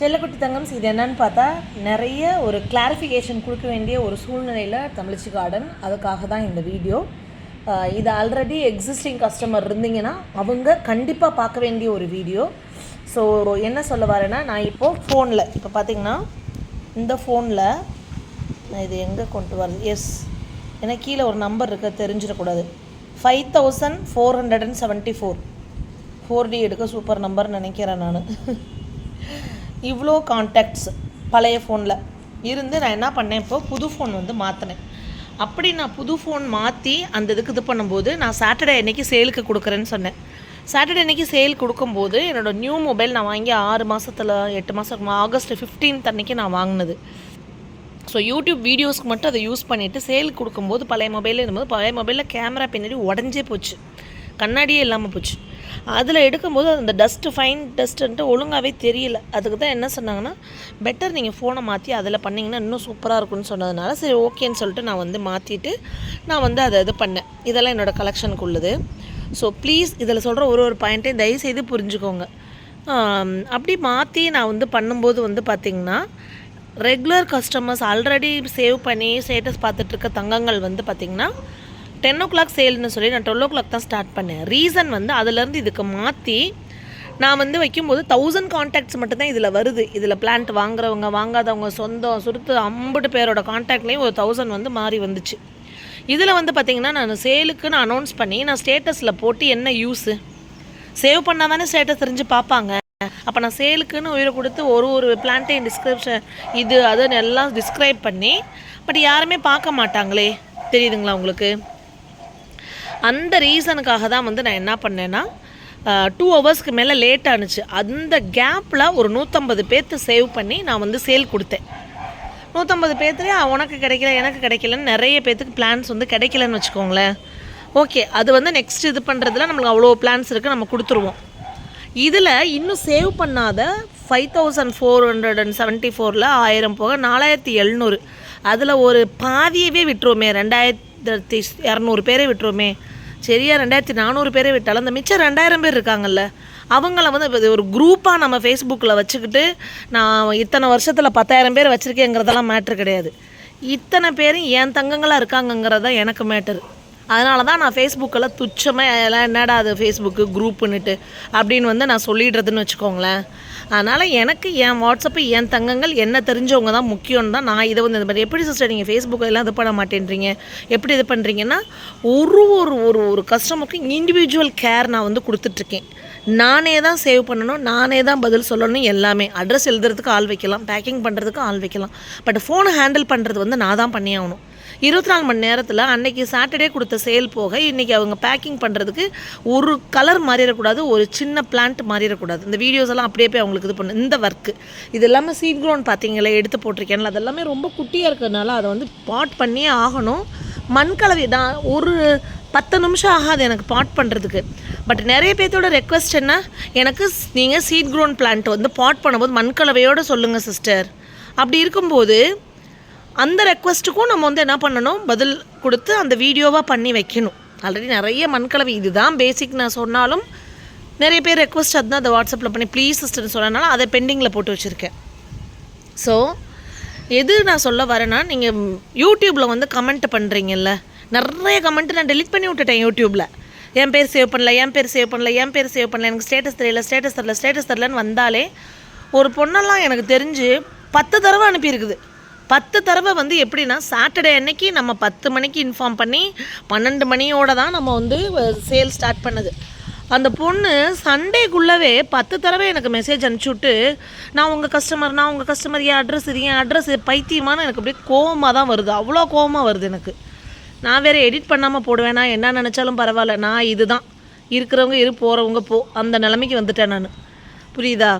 செல்லக்குட்டி தங்கம்ஸ் இது என்னன்னு பார்த்தா நிறைய ஒரு கிளாரிஃபிகேஷன் கொடுக்க வேண்டிய ஒரு சூழ்நிலையில் தமிழ்ச்சி கார்டன் அதுக்காக தான் இந்த வீடியோ இது ஆல்ரெடி எக்ஸிஸ்டிங் கஸ்டமர் இருந்தீங்கன்னா அவங்க கண்டிப்பாக பார்க்க வேண்டிய ஒரு வீடியோ ஸோ என்ன சொல்ல வரேன்னா நான் இப்போது ஃபோனில் இப்போ பார்த்தீங்கன்னா இந்த ஃபோனில் நான் இது எங்கே கொண்டு வரது எஸ் ஏன்னா கீழே ஒரு நம்பர் இருக்க தெரிஞ்சிடக்கூடாது. Five thousand four hundred and seventy four four D எடுக்க சூப்பர் நம்பர் நினைக்கிறேன் நான். இவ்வளோ கான்டாக்ட்ஸ் பழைய ஃபோனில் இருந்து நான் என்ன பண்ணேன் இப்போ புது ஃபோன் வந்து மாற்றினேன் அப்படி நான் புது ஃபோன் மாற்றி அந்த இதுக்கு இது பண்ணும்போது நான் சாட்டர்டே அன்னைக்கு சேலுக்கு கொடுக்குறேன்னு சொன்னேன். சாட்டர்டே அன்னைக்கு சேல் கொடுக்கும்போது என்னோடய நியூ மொபைல் நான் வாங்கி ஆறு மாதத்தில் எட்டு மாதம் ஆகஸ்ட் ஃபிஃப்டீன்த் அன்னைக்கு நான் வாங்கினது. ஸோ யூடியூப் வீடியோஸ்க்கு மட்டும் அதை யூஸ் பண்ணிவிட்டு சேல் கொடுக்கும்போது பழைய மொபைலில் இருந்தபோது பழைய மொபைலில் கேமரா பின்னாடி உடஞ்சே போச்சு. கண்ணாடியே இல்லாமல் போச்சு. அதில் எடுக்கும்போது அந்த டஸ்ட்டு ஃபைன் டஸ்ட்டுன்ட்டு ஒழுங்காகவே தெரியல. அதுக்கு தான் என்ன சொன்னாங்கன்னா பெட்டர் நீங்கள் ஃபோனை மாற்றி அதில் பண்ணிங்கன்னா இன்னும் சூப்பராக இருக்கும்னு சொன்னதுனால சரி ஓகேன்னு சொல்லிட்டு நான் வந்து மாற்றிட்டு நான் வந்து அதை இது பண்ணேன். இதெல்லாம் என்னோடய கலெக்ஷனுக்கு உள்ளது ஸோ ப்ளீஸ் இதில் சொல்கிற ஒரு ஒரு பாயிண்ட்டையும் தயவுசெய்து புரிஞ்சுக்கோங்க. அப்படி மாற்றி நான் வந்து பண்ணும்போது வந்து பார்த்திங்கன்னா ரெகுலர் கஸ்டமர்ஸ் ஆல்ரெடி சேவ் பண்ணி ஸ்டேட்டஸ் பார்த்துட்ருக்க தங்கங்கள் வந்து பார்த்திங்கன்னா டென் ஓ கிளாக் சேல்னு சொல்லி நான் டுவெல் ஓ கிளாக் தான் ஸ்டார்ட் பண்ணேன். ரீசன் வந்து அதுலேருந்து இதுக்கு மாற்றி நான் வந்து வைக்கும்போது தௌசண்ட் காண்டாக்ட்ஸ் மட்டும்தான் இதில் வருது. இதில் பிளான்ட் வாங்குறவங்க வாங்காதவங்க சொந்தம் சுருத்து ஐம்பது பேரோட காண்டாக்ட்லேயும் ஒரு தௌசண்ட் வந்து மாறி வந்துச்சு. இதில் வந்து பார்த்திங்கன்னா நான் சேலுக்கு நான் அனௌன்ஸ் பண்ணி நான் ஸ்டேட்டஸில் போட்டு என்ன யூஸு சேவ் பண்ணால் தானே ஸ்டேட்டஸ் தெரிஞ்சு பார்ப்பாங்க அப்போ நான் சேலுக்குன்னு உயிரை கொடுத்து ஒரு ஒரு பிளான்ட்டையும் டிஸ்கிரிப்ஷன் இது அதுன்னு எல்லாம் டிஸ்கிரைப் பண்ணி பட் யாருமே பார்க்க மாட்டாங்களே. தெரியுதுங்களா உங்களுக்கு? அந்த ரீசனுக்காக தான் வந்து நான் என்ன பண்ணேன்னா டூ ஹவர்ஸ்க்கு மேலே லேட் ஆனுச்சு. அந்த கேப்பில் ஒரு நூற்றம்பது பேர்த்து சேவ் பண்ணி நான் வந்து சேல் கொடுத்தேன். நூற்றம்பது பேர்த்துலேயே உனக்கு கிடைக்கல எனக்கு கிடைக்கலன்னு நிறைய பேர்த்துக்கு பிளான்ஸ் வந்து கிடைக்கலன்னு வச்சுக்கோங்களேன். ஓகே அது வந்து நெக்ஸ்ட் இது பண்ணுறதுல நம்மளுக்கு அவ்வளோ பிளான்ஸ் இருக்குது நம்ம கொடுத்துருவோம். இதில் இன்னும் சேவ் பண்ணாத five thousand four hundred and seventy ஃபோரில் ஆயிரம் போக நாலாயிரத்தி எழுநூறு. அதில் ஒரு பாதியவே விட்டுருவோமே ரெண்டாயிரத்தி இரநூறு பேரே விட்டுருவோமே. சரியா ரெண்டாயிரத்தி நானூறு பேரை விட்டாலும் அந்த மிச்சம் ரெண்டாயிரம் பேர் இருக்காங்கல்ல அவங்கள வந்து இப்போ ஒரு குரூப்பாக நம்ம ஃபேஸ்புக்கில் வச்சுக்கிட்டு நான் இத்தனை வருஷத்தில் பத்தாயிரம் பேர் வச்சுருக்கேங்கிறதெல்லாம் மேட்ரு கிடையாது. இத்தனை பேரும் என் தங்கங்களாக இருக்காங்கங்கிறது தான் எனக்கு மேட்டர் அதனால தான் நான் ஃபேஸ்புக்கில் துச்சமாக எல்லாம் என்னடா அது ஃபேஸ்புக்கு குரூப்புன்னுட்டு அப்படின்னு வந்து நான் சொல்லிடுறதுன்னு வச்சுக்கோங்களேன். அதனால் எனக்கு என் வாட்ஸ்அப்பு என் தங்கங்கள் என்ன தெரிஞ்சவங்க தான் முக்கியம்னு தான் நான் இதை வந்து இந்த மாதிரி எப்படி சிஸ்டர் நீங்கள் ஃபேஸ்புக்கில் எல்லாம் இது பண்ண மாட்டேன்றீங்க? எப்படி இது பண்ணுறீங்கன்னா ஒரு ஒரு ஒரு ஒரு கஸ்டமருக்கும் இண்டிவிஜுவல் கேர் நான் வந்து கொடுத்துட்ருக்கேன். நானே தான் சேவ் பண்ணணும் நானே தான் பதில் சொல்லணும் எல்லாமே. அட்ரஸ் எழுதுறதுக்கு ஆள் வைக்கலாம் பேக்கிங் பண்ணுறதுக்கு ஆள் வைக்கலாம். பட் ஃபோனை ஹேண்டில் பண்ணுறது வந்து நான் தான் பண்ணியாகணும் இருபத்தி நாலு மணி நேரத்தில் அன்னைக்கு சாட்டர்டே கொடுத்த சேல் போக இன்றைக்கி அவங்க பேக்கிங் பண்ணுறதுக்கு ஒரு கலர் மாறிடக்கூடாது ஒரு சின்ன பிளான்ட் மாறிடக்கூடாது. இந்த வீடியோஸ் எல்லாம் அப்படியே போய் அவங்களுக்கு இது பண்ணு இந்த ஒர்க்கு இது எல்லாமே சீட் க்ரௌண்ட் பார்த்தீங்களே எடுத்து போட்டிருக்கேன்ல. அதெல்லாமே ரொம்ப குட்டியாக இருக்கிறதுனால அதை வந்து பாட் பண்ணியே ஆகணும். மண்கலவை தான் ஒரு பத்து நிமிஷம் ஆகாது எனக்கு பாட் பண்ணுறதுக்கு பட் நிறைய பேர்த்தோட ரெக்வஸ்ட் என்ன? எனக்கு நீங்கள் சீட் க்ரோன் பிளான்ட் வந்து பாட் பண்ணும்போது மண்கலவையோடு சொல்லுங்கள் சிஸ்டர் அப்படி இருக்கும்போது அந்த ரெக்வஸ்ட்டுக்கும் நம்ம வந்து என்ன பண்ணணும்? பதில் கொடுத்து அந்த வீடியோவாக பண்ணி வைக்கணும். ஆல்ரெடி நிறைய மண்கலவை இதுதான் பேசிக் நான் சொன்னாலும் நிறைய பேர் ரெக்வஸ்ட் அதுதான் அதை வாட்ஸ்அப்பில் பண்ணி ப்ளீஸ் சிஸ்டர்னு சொன்னனால அதை பெண்டிங்கில் போட்டு வச்சுருக்கேன். ஸோ எது நான் சொல்ல வரேன்னா நீங்கள் யூடியூப்பில் வந்து கமெண்ட் பண்ணுறீங்கல்ல நிறைய கமெண்ட்டு நான் டெலிட் பண்ணி விட்டுட்டேன் யூடியூப்பில் என் பேர் சேவ் பண்ணல என் பேர் சேவ் பண்ணல என் பேர் சேவ் பண்ணல எனக்கு ஸ்டேட்டஸ் தெரியல ஸ்டேட்டஸ் தரல ஸ்டேட்டஸ் தரலன்னு வந்தாலே ஒரு பொண்ணெல்லாம் எனக்கு தெரிஞ்சு பத்து தடவை அனுப்பியிருக்குது. பத்து தடவை வந்து எப்படின்னா சாட்டர்டே அன்னைக்கு நம்ம பத்து மணிக்கு இன்ஃபார்ம் பண்ணி பன்னெண்டு மணியோட தான் நம்ம வந்து சேல் ஸ்டார்ட் பண்ணது. அந்த பொண்ணு சண்டேக்குள்ளவே பத்து தடவை எனக்கு மெசேஜ் அனுப்பிச்சுட்டு நான் உங்கள் கஸ்டமர் நான் உங்கள் கஸ்டமர் என் அட்ரஸ் இது என் அட்ரஸ் பைத்தியமான எனக்கு அப்படியே கோவமாக தான் வருது. அவ்வளோ கோவமாக வருது எனக்கு. நான் வேறு எடிட் பண்ணாமல் போடுவேனா. என்ன நினச்சாலும் பரவாயில்ல. நான் இதுதான் இருக்கிறவங்க இரு போகிறவங்க போ. அந்த நிலைமைக்கு வந்துட்டேன் நான். புரியுதா?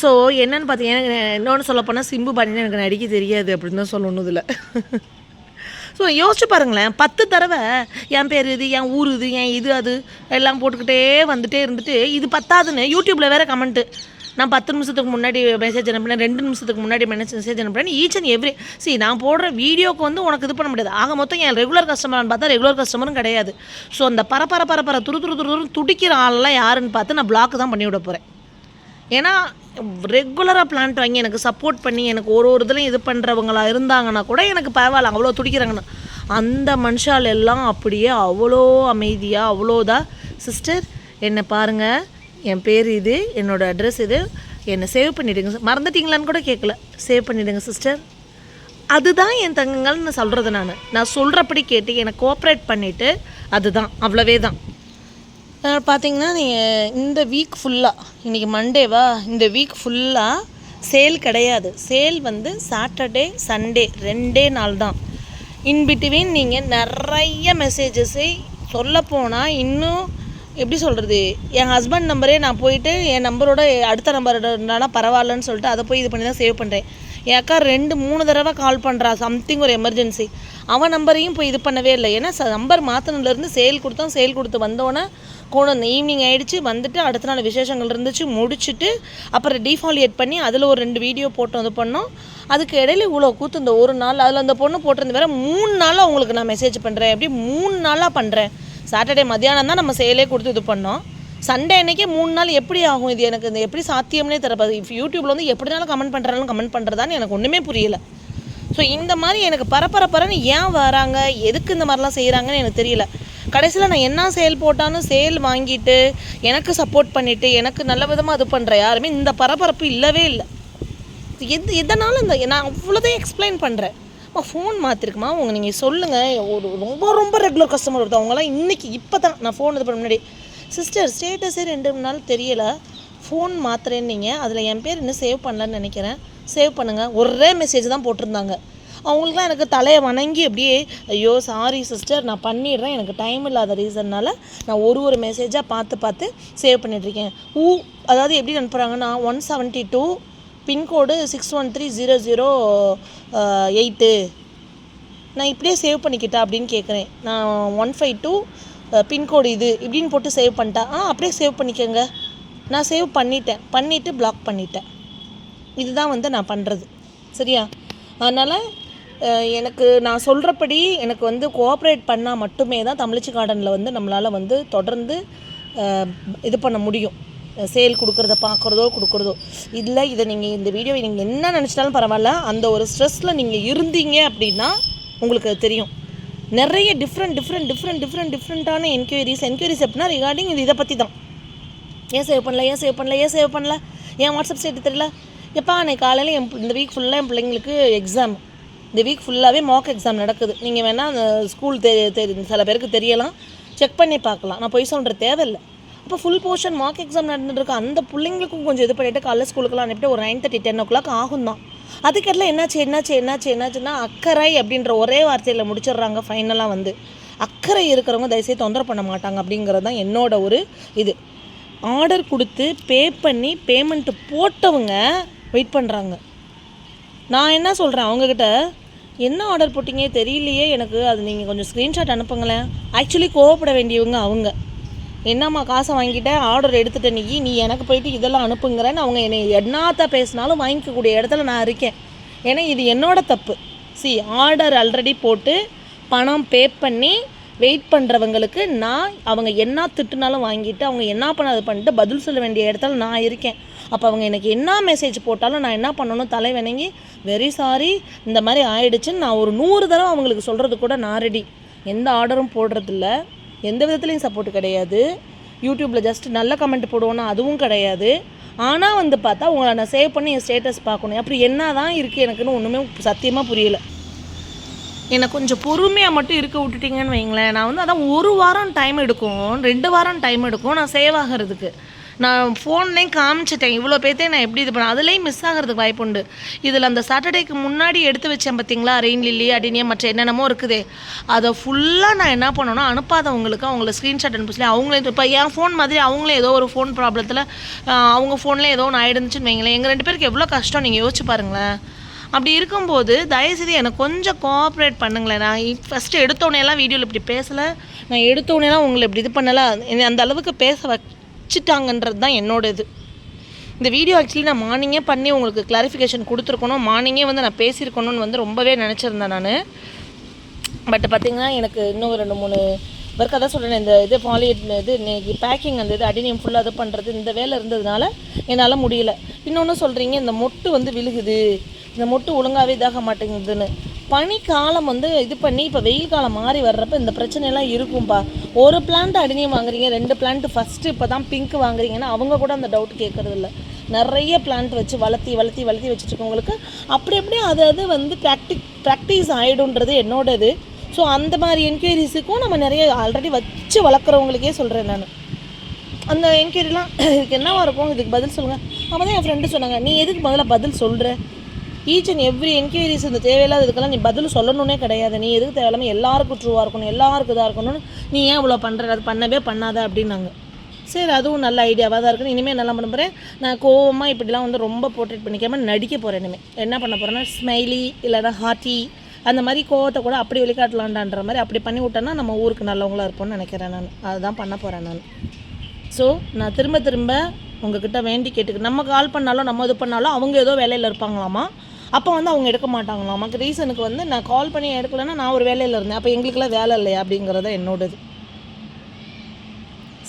ஸோ என்னன்னு பார்த்தீங்கன்னா இன்னொன்று சொல்லப்போனால் சிம்பு பாண்டினா எனக்கு நடிக்க தெரியாது அப்படின்னு தான் சொல்லணும் இதில். ஸோ யோசிச்சு பாருங்களேன் பத்து தடவை என் பேர் இது என் ஊர் இது என் இது அது எல்லாம் போட்டுக்கிட்டே வந்துட்டே இருந்துட்டு இது பத்தாதுன்னு யூடியூப்பில் வேறு கமெண்ட்டு நான் பத்து நிமிஷத்துக்கு முன்னாடி மெசேஜ் அனுப்பினேன் ரெண்டு நிமிஷத்துக்கு முன்னாடி மெசேஜ் அனுப்பினேன். ஈச் அண்ட் எவ்ரி சி நான் போடுற வீடியோக்கு வந்து உனக்கு இது பண்ண முடியாது. ஆக மொத்தம் என் ரெகுலர் கஸ்டமர்னு பார்த்தா ரெகுலர் கஸ்டமரும் கிடையாது. ஸோ அந்த பரபர பரப்பர துரு துரு துரு துரு துடிக்கிற ஆளெல்லாம் யாருன்னு பார்த்து நான் பிளாக் தான் பண்ணி விட போகிறேன் ஏன்னா ரெகுலராக பிளான்ட் வாங்கி எனக்கு சப்போர்ட் பண்ணி எனக்கு ஒரு ஒரு இதுலையும் இது பண்ணுறவங்களா இருந்தாங்கன்னா கூட எனக்கு பரவாயில்ல அவ்வளோ துடிக்கிறாங்கன்னு. அந்த மனுஷால் எல்லாம் அப்படியே அவ்வளோ அமைதியாக அவ்வளோதான் சிஸ்டர் என்னை பாருங்கள் என் பேர் இது என்னோடய அட்ரஸ் இது. என்னை சேவ் பண்ணிவிடுங்க மறந்துட்டீங்களான்னு கூட கேட்கல. சேவ் பண்ணிவிடுங்க சிஸ்டர் அதுதான் என் தங்கங்கள்னு சொல்கிறது நான். நான் சொல்கிறபடி கேட்டு என்னை கோஆப்ரேட் பண்ணிவிட்டு அதுதான். அவ்வளவே தான் அதனால் பார்த்தீங்கன்னா நீங்கள் இந்த வீக் ஃபுல்லாக இன்றைக்கி மண்டேவா இந்த வீக் ஃபுல்லாக சேல் கிடையாது. சேல் வந்து சாட்டர்டே சண்டே ரெண்டே நாள் தான். இன்பிட்வீன் நீங்கள் நிறைய மெசேஜஸை சொல்லப்போனால் இன்னும் எப்படி சொல்கிறது என் ஹஸ்பண்ட் நம்பரே நான் போயிட்டு என் நம்பரோட அடுத்த நம்பர் இருந்தாலும் பரவாயில்லன்னு சொல்லிட்டு அதை போய் இது பண்ணி தான் சேவ் பண்ணுறேன் என் அக்கா ரெண்டு மூணு தடவை கால் பண்ணுறா சம்திங் ஒரு எமர்ஜென்சி அவன் நம்பரையும் போய் இது பண்ணவே இல்லை. ஏன்னா நம்பர் மாற்றினதுலேருந்து சேல் கொடுத்தோம் சேல் கொடுத்து வந்தோன்னே கொண்டு வந்து ஈவினிங் ஆகிடுச்சு வந்துட்டு அடுத்த நாள் விசேஷங்கள் இருந்துச்சு. முடிச்சுட்டு அப்புறம் டீஃபாலியேட் பண்ணி அதில் ஒரு ரெண்டு வீடியோ போட்டு இது பண்ணோம். அதுக்கு இடையில இவ்வளோ கூத்து இந்த ஒரு நாள் அதில் அந்த பொண்ணு போட்டிருந்த வேற மூணு நாளாக உங்களுக்கு நான் மெசேஜ் பண்ணுறேன் எப்படி மூணு நாளாக பண்ணுறேன் சாட்டர்டே மத்தியானம் தான் நம்ம செயலே கொடுத்து இது பண்ணோம். சண்டே அன்னைக்கே மூணு நாள் எப்படி ஆகும் இது எனக்கு? இந்த எப்படி சாத்தியம்னே தரப்பாது இப்போ யூடியூப்பில் வந்து எப்படினாலும் கமெண்ட் பண்ணுறாலும் கமெண்ட் பண்ணுறதான்னு எனக்கு ஒன்றுமே புரியல. ஸோ இந்த மாதிரி எனக்கு பரபரப்பரன்னு ஏன் வராங்க? எதுக்கு இந்த மாதிரிலாம் செய்கிறாங்கன்னு எனக்கு தெரியல. கடைசியில் நான் என்ன சேல் போட்டாலும் சேல் வாங்கிட்டு எனக்கு சப்போர்ட் பண்ணிவிட்டு எனக்கு நல்ல விதமாக இது பண்ணுற யாருமே இந்த பரபரப்பு இல்லவே இல்லை. எது எதனாலும் இந்த நான் அவ்வளோதான் எக்ஸ்பிளைன் பண்ணுறேன் அம்மா ஃபோன் மாற்றிருக்குமா உங்கள் நீங்கள் சொல்லுங்கள் ஒரு ரொம்ப ரொம்ப ரெகுலர் கஸ்டமர் ஒருத்தர் அவங்களாம் இன்றைக்கி இப்போ தான் நான் ஃபோன் இது பண்ண முன்னாடி. சிஸ்டர் ஸ்டேட்டஸே ரெண்டு மூணு நாள் தெரியலை. ஃபோன் மாத்துறேன்னீங்க. அதில் என் பேர் இன்னும் சேவ் பண்ணலன்னு நினைக்கிறேன். சேவ் பண்ணுங்கள் ஒரே மெசேஜ் தான் போட்டிருந்தாங்க. அவங்களுக்குலாம் எனக்கு தலையை வணங்கி அப்படியே ஐயோ சாரி சிஸ்டர் நான் பண்ணிடுறேன். எனக்கு டைம் இல்லாத ரீசன்னால் நான் ஒரு ஒரு மெசேஜாக பார்த்து பார்த்து சேவ் பண்ணிகிட்ருக்கேன் ஊ அதாவது எப்படி அனுப்புகிறாங்கன்னா one seventy two pin code six one three zero zero eight நான் இப்படியே சேவ் பண்ணிக்கிட்டா அப்படின்னு கேட்குறேன் நான் ஒன் ஃபைவ் டூ பின்கோடு இது இப்படின்னு போட்டு சேவ் பண்ணிட்டா ஆ அப்படியே சேவ் பண்ணிக்கோங்க. நான் சேவ் பண்ணிட்டேன். பண்ணிவிட்டு பிளாக் பண்ணிட்டேன். இதுதான் வந்து நான் பண்ணுறது சரியா? அதனால் எனக்கு நான் சொல்கிறபடி எனக்கு வந்து கோஆப்ரேட் பண்ணால் மட்டுமே தான் தமிழ்ச்சி கார்டனில் வந்து நம்மளால் வந்து தொடர்ந்து இது பண்ண முடியும். சேல் கொடுக்குறத பார்க்குறதோ கொடுக்குறதோ. இல்லை இதை நீங்கள் இந்த வீடியோவை நீங்கள் என்ன நினச்சிட்டாலும் பரவாயில்ல. அந்த ஒரு ஸ்ட்ரெஸ்ஸில் நீங்கள் இருந்தீங்க அப்படின்னா உங்களுக்கு அது தெரியும். நிறைய டிஃப்ரெண்ட் டிஃப்ரெண்ட் டிஃப்ரெண்ட் டிஃப்ரெண்ட் டிஃப்ரெண்ட்டான என்கொயரிஸ் என்கொயரிஸ் எப்படின்னா ரிகார்டிங் இது இதை பற்றி தான் ஏன் சேவ் பண்ணல ஏன் சேவ் பண்ணல ஏன் சேவ் பண்ணல? ஏன் வாட்ஸ்அப் ஸ்டேட் தெரியல? எப்பா அன்னைக்கு காலையில் என் இந்த வீக் ஃபுல்லாக என் பிள்ளைங்களுக்கு எக்ஸாம் இந்த வீக் ஃபுல்லாகவே மாக் எக்ஸாம் நடக்குது. நீங்கள் வேணால் அந்த ஸ்கூல் தெ தெரி சில பேருக்கு தெரியலாம். செக் பண்ணி பார்க்கலாம். நான் போய் சொல்கிற தேவையில்லை. அப்போ ஃபுல் போர்ஷன் மார்க் எக்ஸாம் நடந்துட்டுருக்கு அந்த பிள்ளைங்களுக்கும் கொஞ்சம் இது பண்ணிவிட்டு காலைல ஸ்கூலுக்குலாம் அனுப்பிட்டு ஒரு nine thirty ten o'clock ஆகும் தான். அதுக்கெல்லாம் என்னாச்சு என்னாச்சு என்னாச்சு என்னாச்சுன்னா அக்கறை அப்படின்ற ஒரே வார்த்தையில் முடிச்சிடுறாங்க ஃபைனலாக வந்து. அக்கறை இருக்கிறவங்க தயவுசெய்து தொந்தரவு பண்ண மாட்டாங்க அப்படிங்கிறது தான் என்னோட ஒரு இது. ஆர்டர் கொடுத்து பே பண்ணி பேமெண்ட்டு போட்டவங்க வெயிட் பண்ணுறாங்க நான் என்ன சொல்கிறேன் அவங்கக்கிட்ட என்ன ஆர்டர் போட்டிங்க தெரியலையே எனக்கு. அது நீங்கள் கொஞ்சம் ஸ்க்ரீன்ஷாட் அனுப்புங்களேன். ஆக்சுவலி கோவப்பட வேண்டியவங்க அவங்க. என்னம்மா காசை வாங்கிட்டேன் ஆர்டர் எடுத்துட்ட நீ. நீ எனக்கு போயிட்டு இதெல்லாம் அனுப்புங்கிறேன்னு அவங்க என்னை என்னாத்த பேசினாலும் வாங்கிக்கக்கூடிய இடத்துல நான் இருக்கேன். ஏன்னா இது என்னோடய தப்பு. சி ஆர்டர் ஆல்ரெடி போட்டு பணம் பே பண்ணி வெயிட் பண்ணுறவங்களுக்கு நான் அவங்க என்ன திட்டுனாலும் வாங்கிட்டு அவங்க என்ன பண்ண அதை பண்ணிட்டு பதில் சொல்ல வேண்டிய இடத்துல நான் இருக்கேன். அப்போ அவங்க எனக்கு என்ன மெசேஜ் போட்டாலும் நான் என்ன பண்ணணும் தலை வணங்கி வெரி சாரி இந்த மாதிரி ஆயிடுச்சுன்னு நான் ஒரு நூறு தடவை அவங்களுக்கு சொல்கிறது கூட நான் ரெடி எந்த ஆர்டரும் போடுறதில்ல. எந்த விதத்துலையும் சப்போர்ட் கிடையாது. யூடியூப்பில் ஜஸ்ட் நல்ல கமெண்ட் போடுவோன்னா அதுவும் கிடையாது. ஆனால் வந்து பார்த்தா உங்களை நான் சேவ் பண்ணி என் ஸ்டேட்டஸ் பார்க்கணும். அப்படி என்ன தான் இருக்குது எனக்குன்னு ஒன்றுமே சத்தியமாக புரியலை. என்னை கொஞ்சம் பொறுமையாக மட்டும் இருக்க விட்டுட்டிங்கன்னு வைங்களேன். நான் வந்து அதான் ஒரு வாரம் டைம் எடுக்கும். ரெண்டு வாரம் டைம் எடுக்கும். நான் சேவ் ஆகிறதுக்கு. நான் ஃபோன்லேயும் காமிச்சிட்டேன். இவ்வளோ பேர்த்தையும் நான் எப்படி இது பண்ணேன் அதுலேயும் மிஸ் ஆகிறதுக்கு வாய்ப்பு உண்டு. இதில் அந்த சாட்டர்டேக்கு முன்னாடி எடுத்து வச்சேன் பார்த்தீங்களா ரெயின் லில்லி அடினியா மற்ற என்னென்னமோ இருக்குதே. அதை ஃபுல்லாக நான் என்ன பண்ணணும் அனுப்பாதவங்களுக்கு அவங்கள ஸ்க்ரீன்ஷாட் அனுப்பிச்சு அவங்களே இப்போ என் ஃபோன் மாதிரி அவங்களே ஏதோ ஒரு ஃபோன் ப்ராப்ளத்தில் அவங்க ஃபோனில் ஏதோ ஒன்று ஆயிடுச்சுன்னு வைங்களேன். எங்கள் ரெண்டு பேருக்கு எவ்வளோ கஷ்டம்? நீங்கள் யோசிச்சு பாருங்களேன். அப்படி இருக்கும்போது தயவுசெய்து எனக்கு கொஞ்சம் கோஆப்ரேட் பண்ணுங்களேன். நான் ஃபஸ்ட்டு எடுத்தோடனேலாம் வீடியோவில் இப்படி பேசலை. நான் எடுத்தோடனேலாம் உங்களை இப்படி இது பண்ணலை. அந்த அளவுக்கு பேச வச்சுட்டாங்கன்றது தான் என்னோட இது இந்த வீடியோ ஆக்சுவலி நான் மார்னிங்கே பண்ணி உங்களுக்கு கிளாரிஃபிகேஷன் கொடுத்துருக்கணும். மார்னிங்கே வந்து நான் பேசியிருக்கணும்னு வந்து ரொம்பவே நினச்சிருந்தேன் நான். பட் பார்த்திங்கன்னா எனக்கு இன்னும் ரெண்டு மூணு ஒர்க் தான் சொல்கிறேன் இந்த இது பாலியட் இது இன்னைக்கு பேக்கிங் அந்த இது அடினியம் ஃபுல்லாக இது பண்ணுறது இந்த வேலை இருந்ததுனால என்னால் முடியல. இன்னொன்று சொல்கிறீங்க இந்த மொட்டு வந்து விழுகுது. இந்த மொட்டு ஒழுங்காகவே இதாக மாட்டேங்குதுன்னு. பனி காலம் வந்து இது பண்ணி இப்போ வெயில் காலம் மாறி வர்றப்ப இந்த பிரச்சனையெல்லாம் இருக்கும்பா. ஒரு பிளான்ட் அடினியம் வாங்குறீங்க ரெண்டு பிளான்ட் ஃபஸ்ட்டு இப்போ தான் பிங்க் வாங்குறீங்கன்னா அவங்க கூட அந்த டவுட் கேட்கறது இல்லை நிறைய பிளான்ட் வச்சு வளர்த்தி வளர்த்தி வளர்த்தி வச்சுருக்கவங்களுக்கு அப்படி அப்படியே அது அது வந்து ப்ராக்டிக் ப்ராக்டிஸ் ஆகிடும்ன்றது என்னோடது. ஸோ அந்த மாதிரி என்கொயரிஸுக்கும் நம்ம நிறைய ஆல்ரெடி வச்சு வளர்க்குறவங்களுக்கே சொல்கிறேன் நான். அந்த என்கொயரிலாம் இதுக்கு என்னவாக இருக்கும்? இதுக்கு பதில் சொல்லுங்கள் அப்போ தான் என் ஃப்ரெண்டு சொன்னாங்க நீ எதுக்கு முதல்ல பதில் சொல்கிற ஈச் அண்ட் எவ்ரி என்கொயரிஸ் இந்த தேவையில்லாத இதுக்கெல்லாம் நீ பதில் சொல்லணுன்னே கிடையாது. நீ எதுக்கு தேவையில்லாமல் எல்லாருக்கும் ட்ரூவாக இருக்கணும் எல்லாருக்கும் இதாக இருக்கணும்னு நீ ஏன் இவ்வளோ பண்ணுற அது பண்ணவே பண்ணாத அப்படின்னாங்க. சரி அதுவும் நல்ல ஐடியாவாக தான் இருக்குன்னு இனிமேல் நல்லா பண்ண போகிறேன் நான் கோவமாக இப்படிலாம் வந்து ரொம்ப போர்ட்ரேட் பண்ணிக்காம நடிக்க போகிறேன் இனிமேல் என்ன பண்ண போகிறேன்னா ஸ்மைலி இல்லைன்னா ஹாட்டி அந்த மாதிரி கோவத்தை கூட அப்படி வெளிக்காட்டலாண்டான்ற மாதிரி அப்படி பண்ணி விட்டேன்னா நம்ம ஊருக்கு நல்லவங்களாக இருப்போம்னு நினைக்கிறேன் நான். அதுதான் பண்ண போகிறேன் நான். ஸோ நான் திரும்ப திரும்ப உங்ககிட்ட வேண்டி கேட்டுக்கு நம்ம கால் பண்ணாலும் நம்ம இது பண்ணாலும் அவங்க ஏதோ வேலையில் இருப்பாங்களாமா? அப்போ வந்து அவங்க எடுக்க மாட்டாங்களாமா. ரீசனுக்கு வந்து நான் கால் பண்ணி எடுக்கலைன்னா நான் ஒரு வேலையில் இருந்தேன். அப்போ எங்களுக்கெல்லாம் வேலை இல்லையா அப்படிங்கிறத என்னோடது.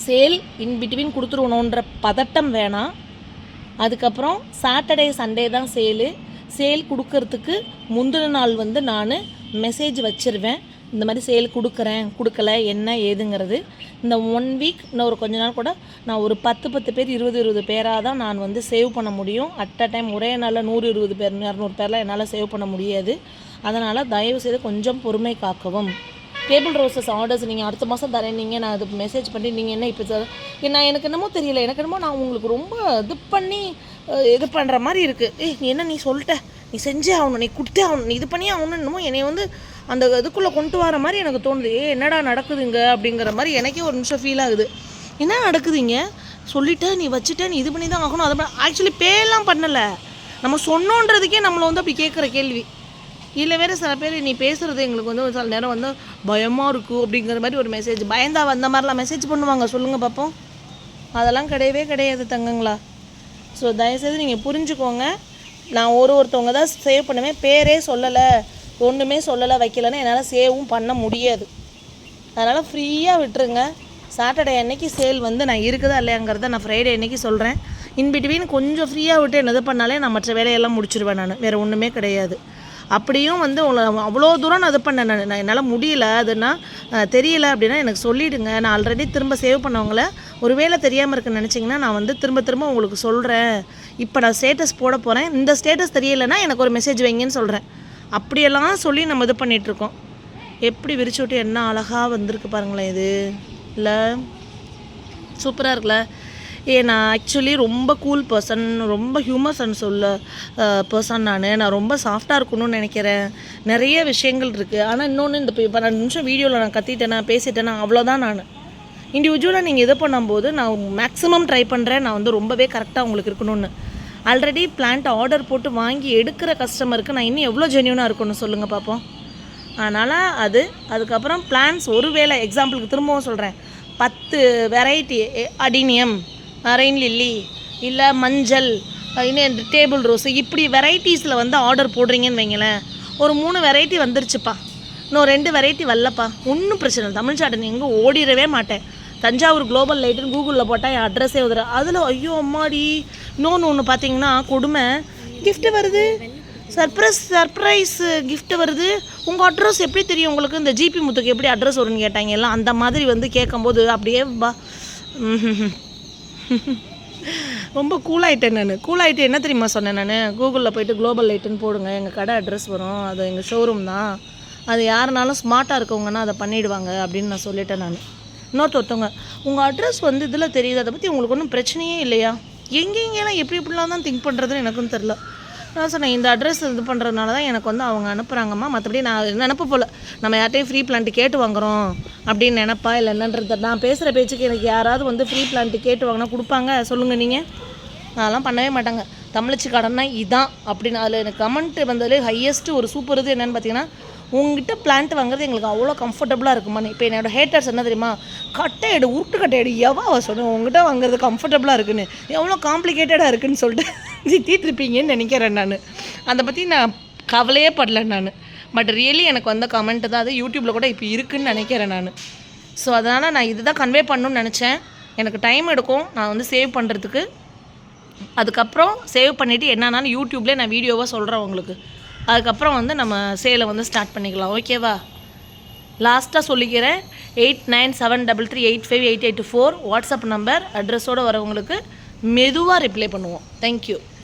சேல் இன் பிட்வீன் கொடுத்துருவணுன்ற பதட்டம் வேணாம். அதுக்கப்புறம் சாட்டர்டே சண்டே தான் சேலு சேல் கொடுக்கறதுக்கு முந்தின நாள் வந்து நான் மெசேஜ் வச்சிருவேன். இந்த மாதிரி சேல் கொடுக்குறேன் கொடுக்கல என்ன ஏதுங்கிறது. இந்த ஒன் வீக் இன்னும் ஒரு கொஞ்ச நாள் கூட நான் ஒரு பத்து பத்து பேர் இருபது இருபது பேராக தான் நான் வந்து சேவ் பண்ண முடியும். அட் அ டைம் ஒரே நாளில் நூறு இருபது பேர் இரநூறு பேர்லாம் என்னால் சேவ் பண்ண முடியாது. அதனால் தயவு செய்து கொஞ்சம் பொறுமை காக்கவும். டேபிள் ரோசஸ் ஆர்டர்ஸ் நீங்கள் அடுத்த மாதம் தரேன் நீங்கள் நான் அது மெசேஜ் பண்ணி நீங்கள் என்ன இப்போ நான் எனக்கு என்னமோ தெரியல எனக்கு என்னமோ நான் உங்களுக்கு ரொம்ப இது பண்ணி இது பண்ணுற மாதிரி இருக்குது ஏய் நீ என்ன நீ சொல்லிட்ட? நீ செஞ்சே ஆகணும் நீ கொடுத்தே ஆகணும் நீ இது பண்ணியே ஆகணும் என்னமோ என்னை வந்து அந்த இதுக்குள்ளே கொண்டு வர மாதிரி எனக்கு தோணுது. ஏ என்னடா நடக்குதுங்க? அப்படிங்கிற மாதிரி எனக்கே ஒரு நிமிஷம் ஃபீல் ஆகுது. என்ன நடக்குதுங்க? சொல்லிட்டேன் நீ வச்சுட்ட நீ இது பண்ணி தான் ஆகணும். அதை ஆக்சுவலி பேலாம் பண்ணலை. நம்ம சொன்னோன்றதுக்கே நம்மளை வந்து அப்படி கேட்குற கேள்வி. இதில் வேறு சில பேர் நீ பேசுகிறது எங்களுக்கு வந்து ஒரு சில நேரம் வந்து பயமாக இருக்கும் அப்படிங்கிற மாதிரி ஒரு மெசேஜ் பயந்தா வந்த மாதிரிலாம் மெசேஜ் பண்ணுவாங்க. சொல்லுங்கள் பார்ப்போம் அதெல்லாம் கிடையவே கிடையாது தங்கங்களா. ஸோ தயவுசெய்து நீங்கள் புரிஞ்சுக்கோங்க. நான் ஒரு ஒருத்தவங்க தான் சேவ் பண்ணுவேன். பேரே சொல்லலை. ஒன்றுமே சொல்லலை வைக்கலன்னா என்னால் சேவும் பண்ண முடியாது. அதனால் ஃப்ரீயாக விட்டுருங்க. சாட்டர்டே அன்னைக்கு சேல் வந்து நான் இருக்குதா இல்லையாங்கிறத நான் ஃப்ரைடே அன்னைக்கு சொல்கிறேன் இன்பிட்வீன் கொஞ்சம் ஃப்ரீயாக விட்டு என்னது பண்ணாலே நான் மற்ற வேலையெல்லாம் முடிச்சிருவேன் நான். வேறு ஒன்றுமே கிடையாது. அப்படியும் வந்து உங்களை அவ்வளோ தூரம் நான் இது பண்ணேன் நான். நான் என்னால் முடியல. அதுனா தெரியல அப்படின்னா எனக்கு சொல்லிவிடுங்க நான் ஆல்ரெடி திரும்ப சேவ் பண்ணவங்கள ஒருவேளை தெரியாமல் இருக்குன்னு நினச்சிங்கன்னா நான் வந்து திரும்ப திரும்ப உங்களுக்கு சொல்கிறேன் இப்போ நான் ஸ்டேட்டஸ் போட போகிறேன் இந்த ஸ்டேட்டஸ் தெரியலைன்னா எனக்கு ஒரு மெசேஜ் வைங்கன்னு சொல்கிறேன் அப்படியெல்லாம் சொல்லி நம்ம இது பண்ணிகிட்ருக்கோம் எப்படி விரிச்சு விட்டு என்ன அழகாக வந்திருக்கு பாருங்களேன் இது. இல்லை? சூப்பராக இருக்குல்ல? ஏ நான் ஆக்சுவலி ரொம்ப கூல் பர்சன் ரொம்ப ஹியூமர் சென்ஸ் சொல்ல பர்சன் நான். நான் ரொம்ப சாஃப்டாக இருக்கணும்னு நினைக்கிறேன். நிறைய விஷயங்கள் இருக்குது ஆனால் இன்னொன்று இந்த இப்போ பன்னெண்டு நிமிஷம் வீடியோவில் நான் கத்திட்டேன் நான் பேசிட்டேன் அவ்வளோதான் நான். இண்டிவிஜுவலாக நீங்கள் இது பண்ணும்போது நான் மேக்ஸிமம் ட்ரை பண்ணுறேன் நான் வந்து ரொம்பவே கரெக்டாக உங்களுக்கு இருக்கணும்னு. ஆல்ரெடி பிளான்ட் ஆர்டர் போட்டு வாங்கி எடுக்கிற கஸ்டமருக்கு நான் இன்னும் எவ்வளோ ஜென்யூனாக இருக்கணும் சொல்லுங்கள் பார்ப்போம் அதனால் அது அதுக்கப்புறம் பிளான்ஸ் ஒருவேளை எக்ஸாம்பிளுக்கு திரும்பவும் சொல்கிறேன் பத்து வெரைட்டி அடினியம் ரெயின் லில்லி இல்லை மஞ்சள் இன்னும் டேபிள் ரோஸ் இப்படி வெரைட்டிஸில் வந்து ஆர்டர் போடுறீங்கன்னு வைங்களேன். ஒரு மூணு வெரைட்டி வந்துருச்சுப்பா. இன்னும் ரெண்டு வெரைட்டி வரலப்பா. ஒன்றும் பிரச்சனை இல்லை. தமிழ் சாட்டன் எங்கே ஓடிடவே மாட்டேன். தஞ்சாவூர் குளோபல் லைட்டுன்னு கூகுளில் போட்டால் என் அட்ரஸே வந்துடும் அதில் ஐயோ அம்மாடி. இன்னொன்று ஒன்று பார்த்தீங்கன்னா கொடுமை. கிஃப்ட்டு வருது. சர்ப்ரைஸ் சர்ப்ரைஸ் கிஃப்ட்டு வருது. உங்கள் அட்ரஸ் எப்படி தெரியும் உங்களுக்கு? இந்த ஜிபி முத்துக்கு எப்படி அட்ரஸ் வரும்னு கேட்டாங்க. எல்லாம் அந்த மாதிரி வந்து கேட்கும்போது அப்படியே பா ரொம்ப கூலாயிட்டேன் நான். கூலாயிட்டு என்ன தெரியுமா சொன்னேன் நான்? கூகுளில் போயிட்டு குளோபல் லைட்டுன்னு போடுங்க. எங்கள் கடை அட்ரஸ் வரும். அது எங்கள் ஷோரூம் தான். அது யாருனாலும் ஸ்மார்ட்டாக இருக்கவங்கன்னா அதை பண்ணிடுவாங்க அப்படின்னு நான் சொல்லிட்டேன் நான். இன்னொருத்தவங்க உங்கள் அட்ரஸ் வந்து இதில் தெரியுது. அதை பற்றி உங்களுக்கு ஒன்றும் பிரச்சனையே இல்லையா? எங்கெங்கெல்லாம் எப்படி எப்படிலாம் தான் திங்க் பண்ணுறதுன்னு எனக்கும் தெரில நான் சொன்னேன் இந்த அட்ரஸ் இது பண்ணுறதுனால தான் எனக்கு வந்து அவங்க அனுப்புகிறாங்கம்மா மற்றபடி நான் நினப்ப போல். நம்ம யார்ட்டையும் ஃப்ரீ பிளான்ட் கேட்டு வாங்குறோம் அப்படின்னு நினப்பா இல்லை என்னன்றது. நான் பேசுகிற பேச்சுக்கு எனக்கு யாராவது வந்து ஃப்ரீ பிளான்ட் கேட்டு வாங்கினா கொடுப்பாங்க. சொல்லுங்கள் நீங்கள் அதெல்லாம் பண்ணவே மாட்டாங்க. தமிழச்சி கடன்னா இதான் அப்படின்னு. அதில் எனக்கு கமெண்ட் வந்ததுலேயே ஹையஸ்ட்டு ஒரு சூப்பர் இது என்னென்னு பார்த்தீங்கன்னா உங்ககிட்ட பிளான்ட் வாங்குறது எங்களுக்கு அவ்வளோ கம்ஃபர்டபுளாக இருக்குமா இப்போ என்னோட ஹேட்டர்ஸ் என்ன தெரியுமா? கட்டையடு உருட்டு கட்டையடு எடு எவா அவ சொன்ன உங்ககிட்ட வாங்குறது கம்ஃபர்டபுளாக இருக்குன்னு. எவ்வளோ காம்ப்ளிகேட்டடாக இருக்குன்னு சொல்லிட்டு ஜி இருப்பீங்கன்னு நினைக்கிறேன் நான். அதை பற்றி நான் கவலையே படல நான். பட் ரியலி எனக்கு வந்த கமெண்ட் தான் அது. யூடியூப்பில் கூட இப்போ இருக்குன்னு நினைக்கிறேன் நான். ஸோ அதனால் நான் இதுதான் கன்வே பண்ணணும்னு நினச்சேன். எனக்கு டைம் எடுக்கும். நான் வந்து சேவ் பண்ணுறதுக்கு அதுக்கப்புறம் சேவ் பண்ணிவிட்டு என்னன்னாலும் யூடியூப்லேயே நான் வீடியோவாக சொல்கிறேன் உங்களுக்கு. அதுக்கப்புறம் வந்து நம்ம சேலை வந்து ஸ்டார்ட் பண்ணிக்கலாம். ஓகேவா லாஸ்ட்டாக சொல்லிக்கிறேன். Eight nine seven double three eight five eight eight four WhatsApp number அட்ரஸோடு வரவங்களுக்கு மெதுவாக ரிப்ளை பண்ணுவோம். தேங்க்யூ